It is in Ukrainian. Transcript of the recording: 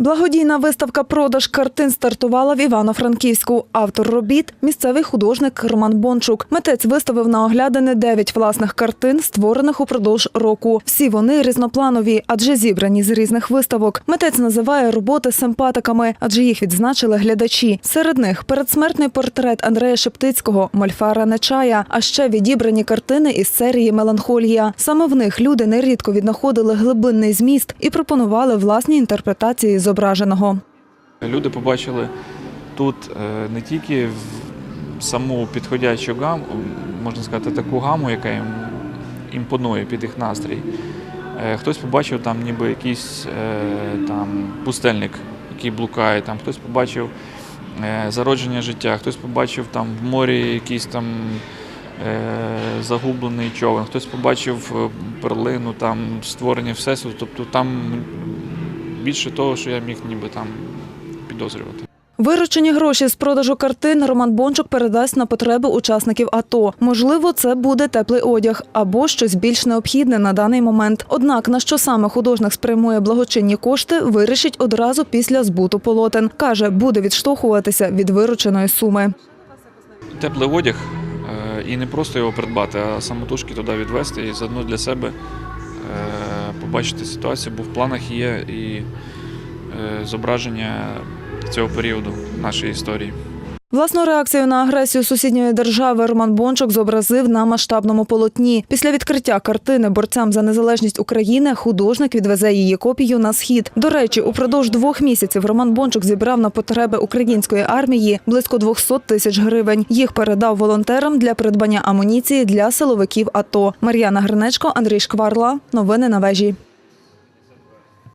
Благодійна виставка продаж картин стартувала в Івано-Франківську. Автор робіт місцевий художник Роман Бончук. Митець виставив на оглядини дев'ять власних картин, створених упродовж року. Всі вони різнопланові, адже зібрані з різних виставок. Митець називає роботи симпатиками, адже їх відзначили глядачі. Серед них передсмертний портрет Андрея Шептицького, Мольфара Нечая, а ще відібрані картини із серії Меланхолія. Саме в них люди нерідко віднаходили глибинний зміст і пропонували власні інтерпретації зображеного. Люди побачили тут е, не тільки саму підходячу гаму, можна сказати, таку гаму, яка їм імпонує під їх настрій. Е, Хтось побачив там ніби якийсь е, там пустельник, який блукає, там хтось побачив зародження життя, хтось побачив там в морі якийсь там загублений човен, хтось побачив перлину, там створення всесвіту. Тобто там більше того, що я міг ніби там підозрювати. Виручені гроші з продажу картин Роман Бончук передасть на потреби учасників АТО. Можливо, це буде теплий одяг або щось більш необхідне на даний момент. Однак на що саме художник спрямує благочинні кошти, вирішить одразу після збуту полотен. каже, буде відштовхуватися від вирученої суми. Теплий одяг е, і не просто його придбати, а самотужки туди відвести і заодно для себе побачити ситуацію, бо в планах є і е, зображення цього періоду нашої історії. Власну реакцію на агресію сусідньої держави Роман Бончук зобразив на масштабному полотні. Після відкриття картини борцям за незалежність України художник відвезе її копію на схід. До речі, упродовж двох місяців Роман Бончук зібрав на потреби української армії близько 200 тисяч гривень. Їх передав волонтерам для придбання амуніції для силовиків АТО. Мар'яна Гринечко, Андрій Шкварла. Новини на вежі.